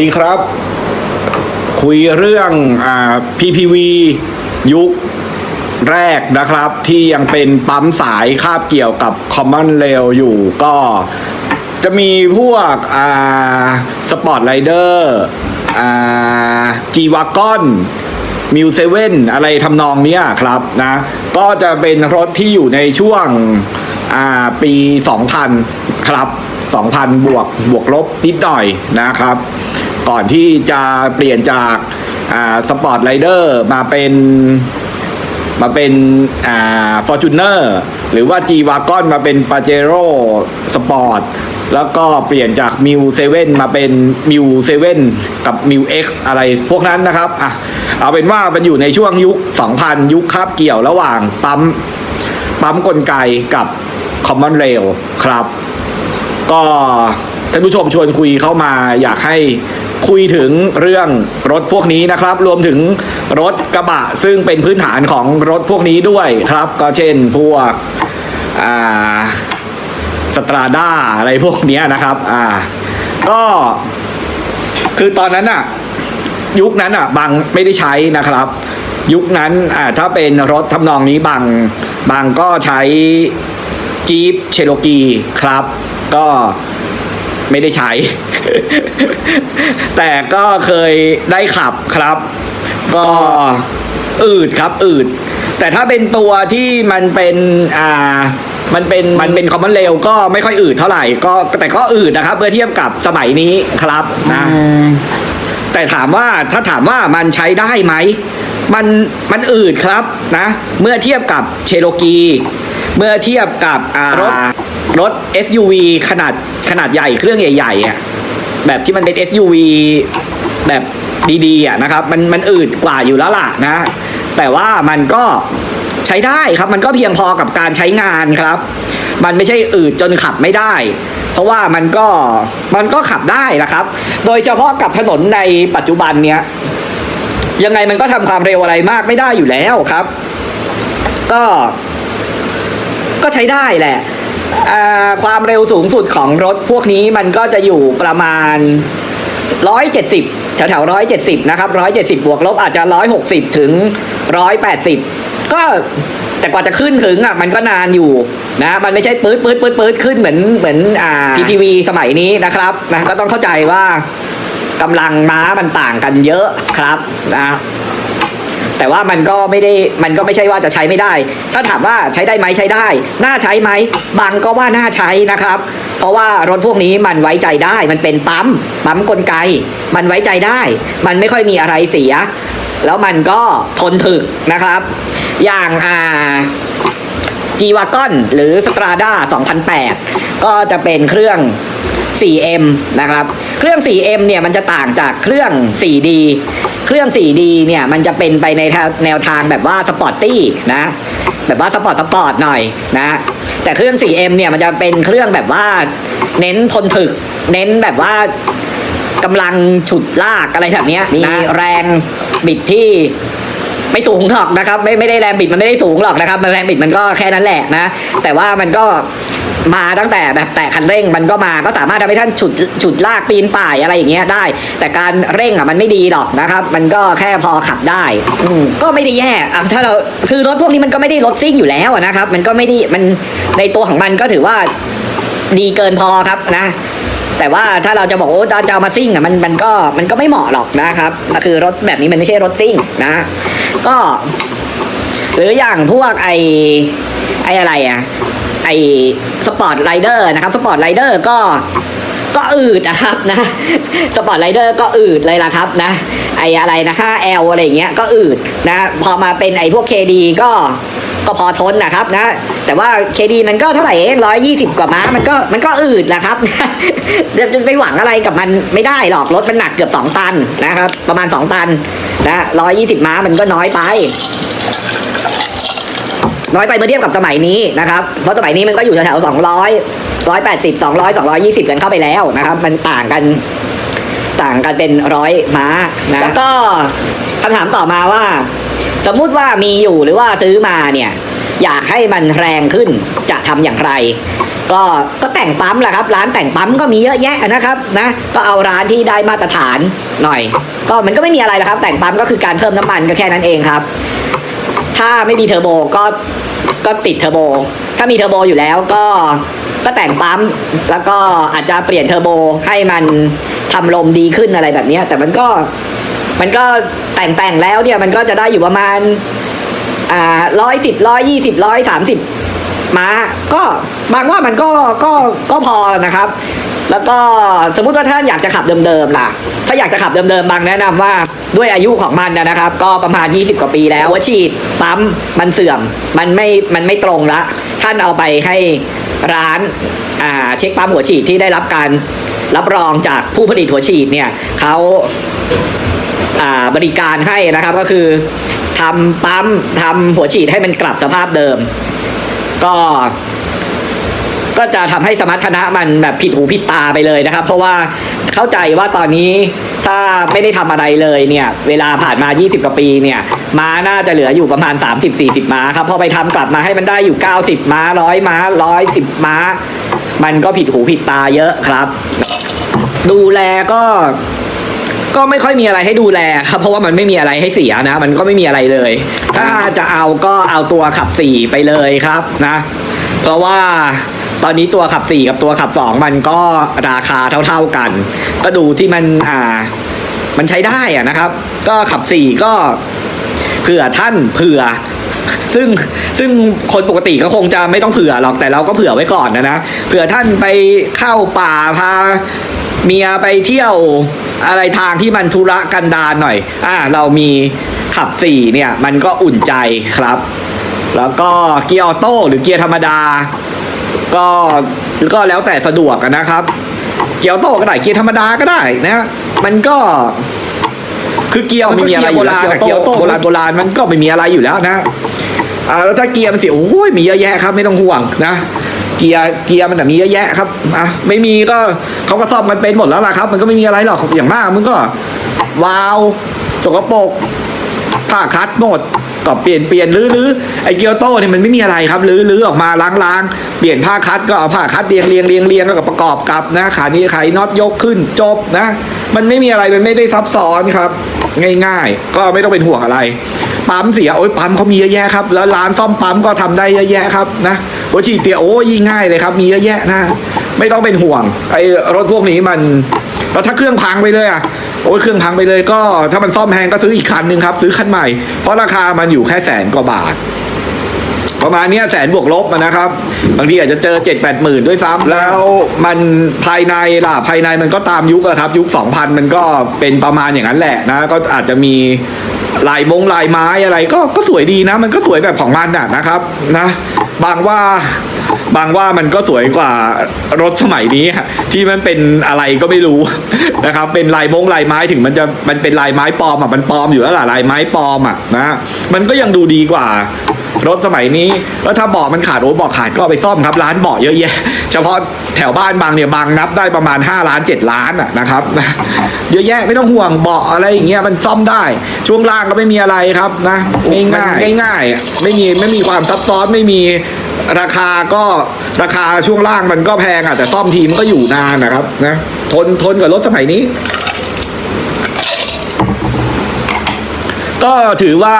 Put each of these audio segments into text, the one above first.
ดีครับ คุยเรื่องอ่า PPV ยุคแรกนะครับที่ยังเป็นปั๊มสายคาบเกี่ยวกับ Common Rail อยู่ก็จะมีพวกอ่าสปอร์ตไรเดอร์อ่าจีวากอนมิวเซเว่นอะไรทำนองนี้ครับนะก็จะเป็นรถที่อยู่ในช่วงอ่าปี 2000 ครับ 2,000 บวกบวกลบนิดหน่อยนะครับ ก่อนที่จะเปลี่ยนจากสปอร์ตไรเดอร์มาเป็นมาเป็นอ่าฟอร์จูเนอร์หรือว่า G w a g o n มาเป็น p a j e r o Sport แล้วก็เปลี่ยนจาก m ิวเซเว่นมาเป็น m ิวเซเว่นกับ m ิว X อะไรพวกนั้นนะครับอะเอาเป็นว่ามันอยู่ในช่วงยุค 2000 ยุคคาบเกี่ยวระหว่างปั๊ม ปั๊มกลไกกับ Common Rail ครับ ก็ท่านผู้ชมชวนคุยเข้ามาอยากให้ คุยถึงเรื่องรถพวกนี้นะครับ รวมถึงรถกระบะซึ่งเป็นพื้นฐานของรถพวกนี้ด้วยครับ ก็เช่นพวกอ่าสตราด้าอะไรพวกเนี้ยนะครับ อ่า ก็คือตอนนั้นอะยุคนั้นอะบางไม่ได้ใช้นะครับ ยุคนั้นอ่าถ้าเป็นรถทำนองนี้บางบางก็ใช้จี๊ปเชโลกีครับ ก็ไม่ได้ใช้ แต่ก็เคยได้ขับครับ ก็อืดครับอืด แต่ถ้าเป็นตัวที่มันเป็นอ่ามันเป็นมันเป็นคอมมอนเรลก็ไม่ค่อยอืดเท่าไหร่ก็แต่ก็อืดนะครับ เมื่อเทียบกับสมัยนี้ครับนะแต่ถามว่าถ้าถามว่ามันใช้ได้ไหมมันมันอืดครับนะ เมื่อเทียบกับเชโ o กี เมื่อเทียบกับอ่ารถรถ SUV ขนาดขนาดใหญ่เครื่องใหญ่ๆอะ แบบที่มันเป็น SUV แบบดีๆอะนะครับ มันมันอืดกว่าอยู่แล้วล่ะนะ แต่ว่ามันก็ใช้ได้ครับ มันก็เพียงพอกับการใช้งานครับ มันไม่ใช่อืดจนขับไม่ได้ เพราะว่ามันก็มันก็ขับได้นะครับ โดยเฉพาะกับถนนในปัจจุบันเนี้ยยังไงมันก็ทำความเร็วอะไรมากไม่ได้อยู่แล้วครับ ก็ก็ใช้ได้แหละ ความเร็วสูงสุดของรถพวกนี้มันก็จะอยู่ประมาณ 170แถวแถว170 นะครับ 170 บวกลบอาจจะ 160 ถึง 180 ก็แต่กว่าจะขึ้นถึงอะมันก็นานอยู่นะ มันไม่ใช่ปื๊ดปื๊ดปื๊ดปื๊ดขึ้นเหมือนเหมือนอ่า PPV สมัยนี้นะครับนะก็ต้องเข้าใจว่ากำลังม้ามันต่างกันเยอะครับนะ แต่ว่ามันก็ไม่ได้มันก็ไม่ใช่ว่าจะใช้ไม่ได้ ถ้าถามว่าใช้ได้ไหมใช้ได้ น่าใช้ไหมบางก็ว่าน่าใช้นะครับ เพราะว่ารถพวกนี้มันไว้ใจได้ มันเป็นปั๊มปั๊มกลไก มันไว้ใจได้ มันไม่ค่อยมีอะไรเสีย แล้วมันก็ทนถึกนะครับ อย่างอ่า G w a g o n หรือ Strada 2008 ก็จะเป็นเครื่อง 4M นะครับ เครื่อง 4M เนี่ยมันจะต่างจากเครื่อง 4D เครื่อง 4D เนี่ยมันจะเป็นไปในแนวทางแบบว่าสปอร์ตตี้นะแบบว่าสปอร์ตสปอร์ตหน่อยนะแต่เครื่อง 4M เนี่ยมันจะเป็นเครื่องแบบว่าเน้นทนถึก เน้นแบบว่ากำลังฉุดลากอะไรแบบเนี้ยมีแรงบิดที่ไม่สูงหรอกนะครับ ไม่ไม่ได้แรงบิดมันไม่ได้สูงหรอกนะครับมันแรงบิดมันก็แค่นั้นแหละนะ แต่ว่ามันก็ มาตั้งแต่แบบแตะคันเร่งมันก็มาก็สามารถทำให้ท่านฉุดฉุดลากปีนป่ายอะไรอย่างเงี้ยได้ แต่การเร่งอะมันไม่ดีหรอกนะครับ มันก็แค่พอขับได้อืมก็ไม่ได้แย่อะถ้าเราคือรถพวกนี้มันก็ไม่ได้รถซิ่งอยู่แล้วอะนะครับ มันก็ไม่ได้มันในตัวของมันก็ถือว่าดีเกินพอครับนะแต่ว่าถ้าเราจะบอกโอ้จะเอามาซิ่งอะมันมันก็มันก็ไม่เหมาะหรอกนะครับคือรถแบบนี้มันไม่ใช่รถซิ่งนะ ก็ หรืออย่างพวกไอไออะไรอะ อ้สปอร์ตไรเดอร์นะครับสปอร์ตไรเดอร์ก็ก็อืดนะครับนะสปอร์ตไรเดอร์ก็อืดเลยล่ะครับนะไอ้อะไรนะ 5L อะไรอย่างเงี้ยก็อืดนะพอมาเป็นไอ้พวก KD ก็ก็พอทนนะครับนะ แต่ว่า KD มันก็เท่าไหร่เองร้อยยี่สิบกว่าม้ามันก็มันก็อืดแหละครับจะไปหวังอะไรกับมันไม่ได้หรอกรถมันหนักเกือบสองตันนะครับ ประมาณสองตันนะร้อยยี่สิบม้ามันก็น้อยไป น้อยไปเมื่อเทียบกับสมัยนี้นะครับเพราะสมัยนี้มันก็อยู่แถวๆสองร้อยร้อยแปดสิบสองร้อยสองร้อยี่สิบกันเข้าไปแล้วนะครับ มันต่างกันต่างกันเป็นร้อยม้านะแล้วก็คำถามต่อมาว่า สมมุติว่ามีอยู่หรือว่าซื้อมาเนี่ยอยากให้มันแรงขึ้นจะทำอย่างไร ก็ก็แตแต่งปั๊มแหละครับ ร้านแต่งปั๊มก็มีเยอะแยะนะครับนะก็เอาร้านที่ได้มาตรฐานหน่อย ก็มันก็ไม่มีอะไรหรอกครับ แต่งปั๊มก็คือการเพิ่มน้ำมันก็แค่นั้นเองครับ ถ้าไม่มีเทอร์โบก็ก็ติดเทอร์โบ ถ้ามีเทอร์โบอยู่แล้วก็ก็แต่งปั๊ม แล้วก็อาจจะเปลี่ยนเทอร์โบให้มันทำลมดีขึ้นอะไรแบบนี้ แต่มันก็มันก็แต่งแต่งแล้วเนี่ยมันก็จะได้อยู่ประมาณอ่าร้อยสิบร้อยยี่สิบร้อยสามสิบม้าก็บางว่ามันก็ก็ก็พอนะครับ แล้วก็สมมุติว่าท่านอยากจะขับเดิมๆล่ะ ถ้าอยากจะขับเดิมๆบางแนะนำว่าด้วยอายุของมันนะครับ ก็ประมาณ 20 กว่าปีแล้วหัวฉีดปั๊มมันเสื่อม มันไม่มันไม่ตรงละท่านเอาไปให้ร้านอ่าเช็คปั๊มหัวฉีดที่ได้รับการรับรองจากผู้ผลิตหัวฉีดเนี่ยเขาบริการให้นะครับก็คือทำปั๊มทำหัวฉีดให้มันกลับสภาพเดิม ก็ ก็จะทำให้สมรรถนะมันแบบผิดหูผิดตาไปเลยนะครับ เพราะว่าเข้าใจว่าตอนนี้ถ้าไม่ได้ทำอะไรเลยเนี่ย เวลาผ่านมา 20 กว่าปีเนี่ย ม้าน่าจะเหลืออยู่ประมาณ 30-40 ม้าครับพอไปทำกลับมาให้มันได้อยู่ 90 ม้า100ม้า110ม้า มันก็ผิดหูผิดตาเยอะครับ ดูแลก็ก็ไม่ค่อยมีอะไรให้ดูแลครับ เพราะว่ามันไม่มีอะไรให้เสียนะ มันก็ไม่มีอะไรเลย ถ้าจะเอาก็เอาตัวขับสี่ไปเลยครับนะ เพราะว่า ตอนนี้ตัวขับสี่กับตัวขับสองมันก็ราคาเท่าๆกัน ก็ดูที่มันอ่ามันใช้ได้อะนะครับ ก็ขับสี่ก็เผื่อท่านเผื่อซึ่งซึ่งคนปกติก็คงจะไม่ต้องเผื่อหรอกแต่เราก็เผื่อไว้ก่อนนะนะเผื่อท่านไปเข้าป่าพาเมียไปเที่ยวอะไรทางที่มันธุระกันดารหน่อย อ่า เรามีขับสี่เนี่ย มันก็อุ่นใจครับ แล้วก็เกียร์ออโต้หรือเกียร์ธรรมดา ก็ก็แล้วแต่สะดวกอะนะครับ เกียร์ออโต้ก็ได้เกียร์ธรรมดาก็ได้นะมันก็คือเกียร์มันก็เกียร์โบราณอะเกียร์ออโต้โบราณโบราณมันก็ไม่มีอะไรอยู่แล้วนะอ่าแล้วถ้าเกียร์มันเสียโอ้ยมีเยอะแยะครับไม่ต้องห่วงนะเกียร์เกียร์มันแบบมีเยอะแยะครับอะไม่มีก็เขาก็ซ่อมมันเป็นหมดแล้วล่ะครับ มันก็ไม่มีอะไรหรอกอย่างมากมันก็วาล์วสกปรกผ้าคัดหมด ก็เปลี่ยนเปลี่ยนรื้อรื้อไอเกียร์โต้เนี่ยมันไม่มีอะไรครับรื้อรื้อออกมาล้างล้างเปลี่ยนผ้าคัดก็เอาผ้าคัดเรียงเรียงเรียงเรียงแล้วก็ประกอบกับนะขานี้ไขน็อตยกขึ้นจบนะ มันไม่มีอะไรมันไม่ได้ซับซ้อนครับ ง่าย ๆ ก็ไม่ต้องเป็นห่วงอะไรปั๊มเสียโอ้ยปั๊มเขามีเยอะแยะครับ แล้วร้านซ่อมปั๊มก็ทำได้เยอะแยะครับนะหัวฉีดเสียโอ้ยยิ่งง่ายเลยครับ มีเยอะแยะนะ ไม่ต้องเป็นห่วงไอ้รถพวกนี้มันแล้วถ้าเครื่องพังไปเลยอะ โอ้ยเครื่องพังไปเลยก็ ถ้ามันซ่อมแพงก็ซื้ออีกคันหนึ่งครับ ซื้อคันใหม่ เพราะราคามันอยู่แค่แสนกว่าบาท ประมาณนี้แสนบวกลบนะครับ บางทีอาจจะเจอเจ็ดแปดหมื่นด้วยซ้ำแล้วมันภายในล่ะภายในมันก็ตามยุคอะครับ ยุค2000มันก็เป็นประมาณอย่างนั้นแหละนะ ก็อาจจะมีลายมงลายไม้อะไรก็ก็สวยดีนะ มันก็สวยแบบของมันอะนะครับนะ บางว่า บางว่ามันก็สวยกว่ารถสมัยนี้อะที่มันเป็นอะไรก็ไม่รู้นะครับ เป็นลายมงลายไม้ถึงมันจะมันเป็นลายไม้ปลอมอะมันปลอมอยู่แล้วล่ะลายไม้ปลอมอะนะมันก็ยังดูดีกว่ารถสมัยนี้แล้วถ้าเบาะมันขาดโอ้เบาะขาดก็เอาไปซ่อมครับร้านเบาะเยอะแยะ เฉพาะแถวบ้านบางเนี่ยบางนับได้ประมาณ 5 ล้าน 7 ล้านอะนะครับนะเยอะแยะไม่ต้องห่วงเบาะอะไรอย่างเงี้ยมันซ่อมได้ช่วงล่างก็ไม่มีอะไรครับนะง่ายๆง่ายๆอะไม่มีไม่มีความซับซ้อนไม่มี ราคาก็ราคาช่วงล่างมันก็แพงอะแต่ซ่อมทีมนก็อยู่นานนะครับ นะทนทนกับรถสมัยนี้ ก็ถือว่า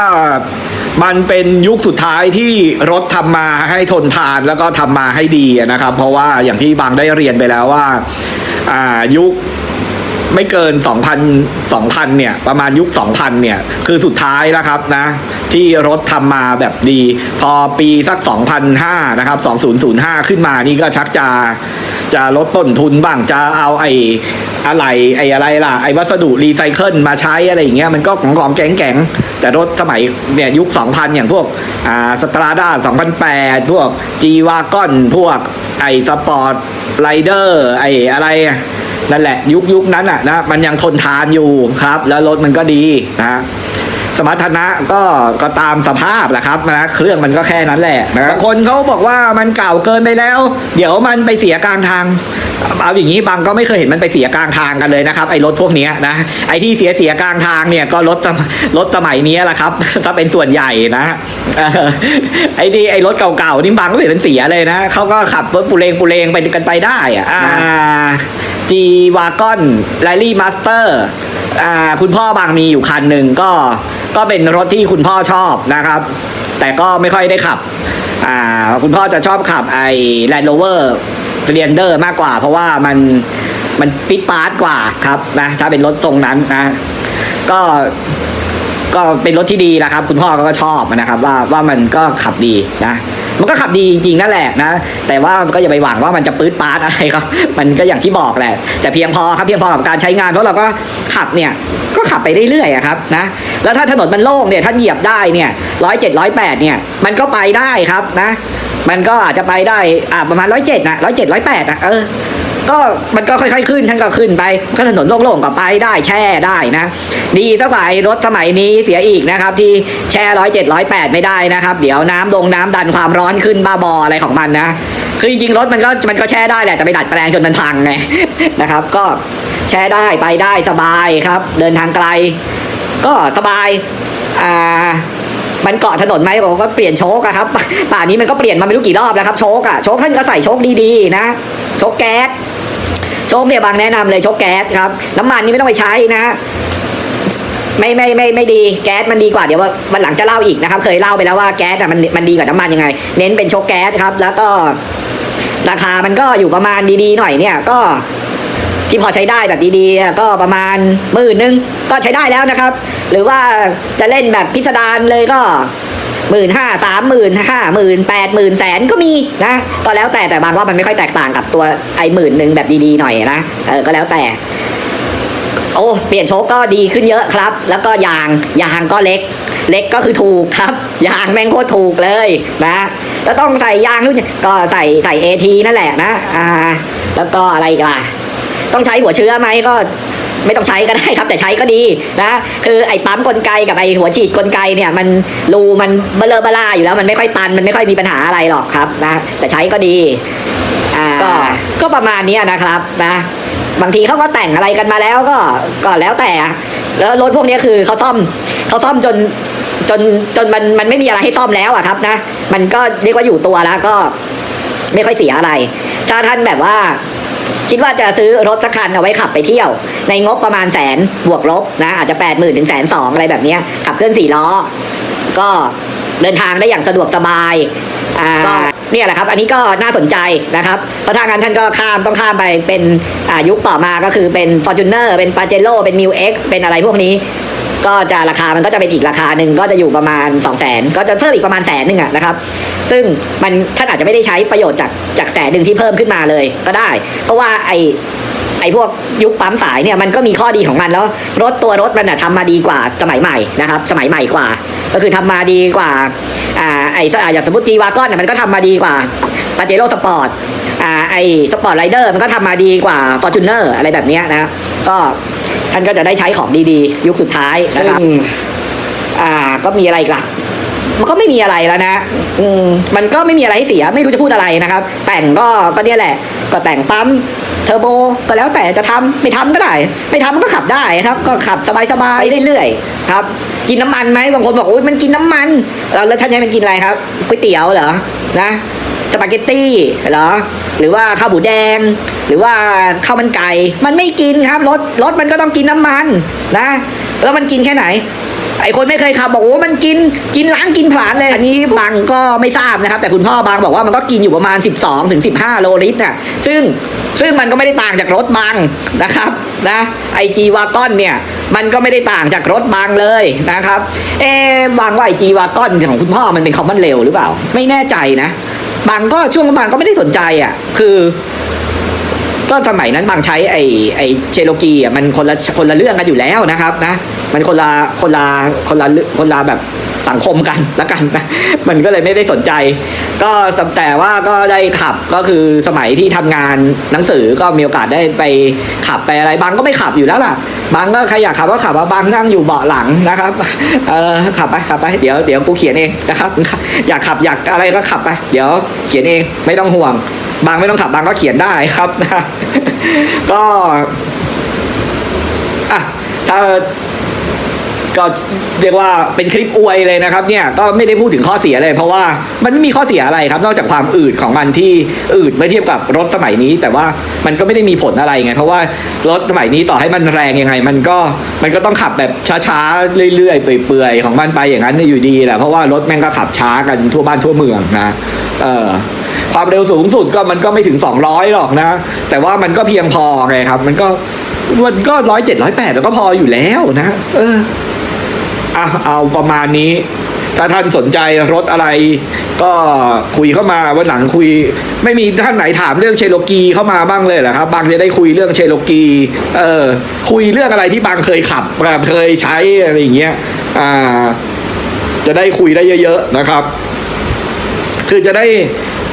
มันเป็นยุคสุดท้ายที่รถทำมาให้ทนทานแล้วก็ทำมาให้ดีนะครับ เพราะว่าอย่างที่บางได้เรียนไปแล้วว่าอ่ายุค ไม่เกิน 2,000 2,000เนี่ยประมาณยุค 2,000เนี่ยคือสุดท้ายนะครับนะที่รถทำมาแบบดี พอปีสัก 2,005นะครับ2005 ขึ้นมานี่ก็ชักจะจะลดต้นทุนบ้างจะเอาไอ้อะไรไอ้อะไรล่ะ ไอ้วัสดุรีไซเคิลมาใช้อะไรอย่างเงี้ยมันก็ของของแก๊งๆ แต่รถสมัยเนี่ยยุค 2,000 อย่างพวกอ่าสตราด้า2008 พวก G w a g o n พวกไอ้สปอร์ตไรเดอร์ไอ้อะไร นั่นแหละยุคยุคนั้นอะนะมันยังทนทานอยู่ครับ แล้วรถมันก็ดีนะสมรรถนะก็ก็ตามสภาพแหละครับนะเครื่องมันก็แค่นั้นแหละนะบางคนเขาบอกว่ามันเก่าเกินไปแล้ว เดี๋ยวมันไปเสียกลางทาง เอาอย่างนี้บางก็ไม่เคยเห็นมันไปเสียกลางทางกันเลยนะครับไอ้รถพวกนี้นะไอ้ที่เสียเสียกลางทางเนี่ยก็รถสมรถสมัยนี้แหละครับถ้าเป็นส่วนใหญ่นะไอ้ที่ไอ้รถเก่าๆนี่บางก็ไม่เห็นมันเสียเลยนะเขาก็ขับรถปุเรงปุเรงไปกันไปได้อะ อ่า G Wagon Rally Master อ่าคุณพ่อบางมีอยู่คันหนึ่งก็ก็เป็นรถที่คุณพ่อชอบนะครับ แต่ก็ไม่ค่อยได้ขับอ่าคุณพ่อจะชอบขับไอ้ Land Rover f l e n d e r มากกว่า เพราะว่ามันมันปิดปาร์ตกว่าครับนะถ้าเป็นรถทรงนั้นนะก็ก็เป็นรถที่ดีนะครับ คุณพ่อก็ชอบนะครับ ว่าว่ามันก็ขับดีนะ มันก็ขับดีจริงๆนั่นแหละนะ แต่ว่าก็อย่าไปหวังว่ามันจะปื๊ดปาร์ตอะไรครับ มันก็อย่างที่บอกแหละ แต่เพียงพอครับเพียงพอกับการใช้งานเพราะเราก็ขับเนี่ยก็ขับไปเรื่อยๆครับนะแล้วถ้าถนนมันโล่งเนี่ยท่านเหยียบได้เนี่ยร้อยเจ็ดร้อยแปดเนี่ยมันก็ไปได้ครับนะ มันก็อาจจะไปได้อ่าประมาณร้อยเจ็ดนะร้อยเจ็ดร้อยแปดนะเออ ก็มันก็ค่อยๆขึ้นท่านก็ขึ้นไปก็ถนนโล่งๆก็ไปได้แช่ได้นะ ดีสักกว่าไอ้รถสมัยนี้เสียอีกนะครับ ที่แช่ร้อยเจ็ดร้อยแปดไม่ได้นะครับ เดี๋ยวน้ำลงน้ำดันความร้อนขึ้นบ้าบออะไรของมันนะคือจริงๆรถมันก็มันก็แช่ได้แหละแต่ไปดัดแปลงจนมันพังไงนะครับ ก็แช่ได้ไปได้สบายครับ เดินทางไกล ก็สบายอ่ามันเกาะถนนไหมผมก็เปลี่ยนโชคอะครับป่านนี้มันก็เปลี่ยนมาไม่รู้กี่รอบแล้วครับโชคอะโชคท่านก็ใส่โชคดีๆนะโชคแก๊ส ชคเนี่ยบางแนะนำเลยชคแก๊สครับน้ำมันนี่ไม่ต้องไปใช้นะไม่ไม่ไม่ไม่ดีแก๊สมันดีกว่าเดี๋ยววันหลังจะเล่าอีกนะครับ เคยเล่าไปแล้วว่าแก๊สอะมันมันดีกว่าน้ำมันยังไง เน้นเป็นชคแก๊สครับ แล้วก็ราคามันก็อยู่ประมาณดีๆหน่อยเนี่ยก็ที่พอใช้ได้แบบดีๆ ก็ประมาณหมื่นหนึ่งก็ใช้ได้แล้วนะครับ หรือว่าจะเล่นแบบพิสดารเลยก็ หมื่นห้าสามหมื่นห้าหมื่นแปดหมื่นแสนก็มีนะก็แล้วแต่แต่บางว่ามันไม่ค่อยแตกต่างกับตัวไอหมื่นหนึ่งแบบดีๆหน่อยนะเออก็แล้วแต่โอ้เปลี่ยนโชคก็ดีขึ้นเยอะครับ แล้วก็ยางยางก็เล็ก เล็กก็คือถูกครับ ยางแม่งโคตรถูกเลยนะแล้วต้องใส่ยางรุ่นก็ใส่ใส่เอทีนั่นแหละนะอ่าแล้วก็อะไรอีกล่ะต้องใช้หัวเชื้อไหมก็ ไม่ต้องใช้ก็ได้ครับ แต่ใช้ก็ดีนะคือไอ้ปั๊มกลไกกับไอ้หัวฉีดกลไกเนี่ยมันรูมันเบลอเบล่าอยู่แล้วมันไม่ค่อยตันมันไม่ค่อยมีปัญหาอะไรหรอกครับนะแต่ใช้ก็ดีอ่าก็ก็ประมาณเนี้ยนะครับนะบางทีเขาก็แต่งอะไรกันมาแล้วก็ก็แล้วแต่อะแล้วรถพวกเนี้ยคือเขาซ่อมเขาซ่อมจนจนจนมันมันไม่มีอะไรให้ซ่อมแล้วอะครับนะ มันก็เรียกว่าอยู่ตัวแล้วก็ไม่ค่อยเสียอะไร ถ้าท่านแบบว่า คิดว่าจะซื้อรถสักคันเอาไว้ขับไปเที่ยว ในงบประมาณแสนบวกลบนะอาจจะแปดหมื่นถึงแสนสองอะไรแบบนี้ขับเคลื่อนสี่ล้อ ก็เดินทางได้อย่างสะดวกสบายอ่าก็เนี่ยแหละครับ อันนี้ก็น่าสนใจนะครับ เพราะถ้างั้นท่านก็ข้ามต้องข้ามไปเป็นยุคต่อมาก็คือเป็น f o r t u n e r เป็น p a j e r o เป็น m i l X เป็นอะไรพวกนี้ ก็จะราคามันก็จะเป็นอีกราคาหนึ่งก็จะอยู่ประมาณ 2 0 0แสนก็จะเพิ่มอีกประมาณแสนหนึ่งอะนะครับ ซึ่งมันท่านอาจจะไม่ได้ใช้ประโยชน์จากจากแสนหนึ่งที่เพิ่มขึ้นมาเลยก็ได้ เพราะว่าไอไอพวกยุคปั๊มสายเนี่ยมันก็มีข้อดีของมันแล้ว รถตัวรถมันอะทำมาดีกว่าสมัยใหม่นะครับ สมัยใหม่กว่า ก็คือทำมาดีกว่าอ่าไออ่าอย่างสมมติจีวากอนน่ยมันก็ทำมาดีกว่าปาเจโร่สปอร์ตอ่าไอสปอร์ตไรเดอร์มันก็ทำมาดีกว่าฟอร์จูเนอร์อะไรแบบนี้นะก็ ท่านก็จะได้ใช้ของดีๆ ยุคสุดท้ายนะครับอ่าก็มีอะไรอีกล่ะมันก็ไม่มีอะไรแล้วนะอืมมันก็ไม่มีอะไรให้เสียไม่รู้จะพูดอะไรนะครับ แต่งก็ก็เนี่ยแหละ ก็แต่งปั๊มเทอร์โบก็แล้วแต่จะทำไม่ทำก็ได้ ไม่ทำมันก็ขับได้ครับ ก็ขับสบายๆไปเรื่อยๆครับ กินน้ำมันไหมบางคนบอกโอ้ยมันกินน้ำมันแล้วแล้วท่านจะให้มันกินอะไรครับก๋วยเตี๋ยวเหรอนะสปาเกตตี้เหรอหรือว่าข้าวหมูแดง หรือว่าข้าวมันไก่มันไม่กินครับรถรถมันก็ต้องกินน้ำมันนะ แล้วมันกินแค่ไหนไอคนไม่เคยขับบอกโอ้มันกินกินล้างกินผลาญเลยอันนี้บางก็ไม่ทราบนะครับ แต่คุณพ่อบางบอกว่ามันก็กินอยู่ประมาณ 12ถึง15 โลลิตรน่ะซึ่งซึ่งมันก็ไม่ได้ต่างจากรถบางนะครับนะไอจีวากอนเนี่ยมันก็ไม่ได้ต่างจากรถบางเลยนะครับเอะบางว่าไอจีวากอนของคุณพ่อมันเป็นคอมมอนเร็วหรือเปล่า ไม่แน่ใจนะบางก็ช่วงบางก็ไม่ได้สนใจอะคือ ก็สมัยนั้นบางใช้ไอ้ไอ้เชโลกีอะมันคนละคนละเรื่องกันอยู่แล้วนะครับนะมันคนละคนละคนละคนละแบบสังคมกันละกันนะมันก็เลยไม่ได้สนใจ ก็แต่ว่าก็ได้ขับก็คือสมัยที่ทำงานหนังสือก็มีโอกาสได้ไปขับไปอะไรบางก็ไม่ขับอยู่แล้วล่ะบางก็ใครอยากขับก็ขับว่าบางนั่งอยู่เบาะหลังนะครับเออขับไปขับไปเดี๋ยวเดี๋ยวกูเขียนเองนะครับ อยากขับอยากอะไรก็ขับไป เดี๋ยวเขียนเองไม่ต้องห่วง บางไม่ต้องขับบางก็เขียนได้ครับ ก็อะถ้าก็เรียกว่าเป็นคลิปอวยเลยนะครับเนี่ยก็ไม่ได้พูดถึงข้อเสียเลย เพราะว่ามันไม่มีข้อเสียอะไรครับ นอกจากความอืดของมันที่อืดเมื่อเทียบกับรถสมัยนี้ แต่ว่ามันก็ไม่ได้มีผลอะไรไง เพราะว่ารถสมัยนี้ต่อให้มันแรงยังไง มันก็มันก็ต้องขับแบบช้าๆเรื่อยๆเปื่อยๆของมันไปอย่างนั้นอยู่ดีแหละเพราะว่ารถแม่งก็ขับช้ากันทั่วบ้านทั่วเมืองนะเออ ความเร็วสูงสุดก็มันก็ไม่ถึง 200 หรอกนะ แต่ว่ามันก็เพียงพอไงครับ มันก็มันก็ร้อยเจ็ดร้อยแปดก็พออยู่แล้วนะ เอออะเอาประมาณนี้ ถ้าท่านสนใจรถอะไร ก็คุยเข้ามาวันหลังคุย ไม่มีท่านไหนถามเรื่องเชโลกีเข้ามาบ้างเลยเหรอครับบางจะได้คุยเรื่องเชโลกี เออ คุยเรื่องอะไรที่บางเคยขับแบบเคยใช้อะไรอย่างเงี้ยอ่า จะได้คุยได้เยอะ ๆ นะครับ คือจะได้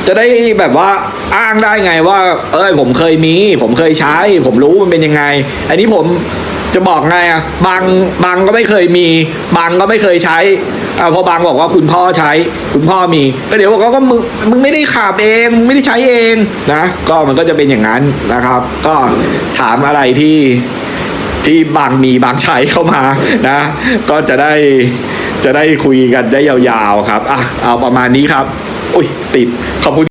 จะได้แบบว่าอ้างได้ไงว่า เอ้ยผมเคยมี ผมเคยใช้ ผมรู้มันเป็นยังไง อันนี้ผมจะบอกไงอะบางบางก็ไม่เคยมี บางก็ไม่เคยใช้อ่าพอบางบอกว่าคุณพ่อใช้ คุณพ่อมี ก็เดี๋ยวบอกเขาก็มึงมึงไม่ได้ขับเองมึงไม่ได้ใช้เองนะ ก็มันก็จะเป็นอย่างนั้นนะครับ ก็ถามอะไรที่ที่บางมีบางใช้เข้ามานะ ก็จะได้จะได้คุยกันได้ยาวๆครับอะเอาประมาณนี้ครับ อุ้ยติด ขอบคุณ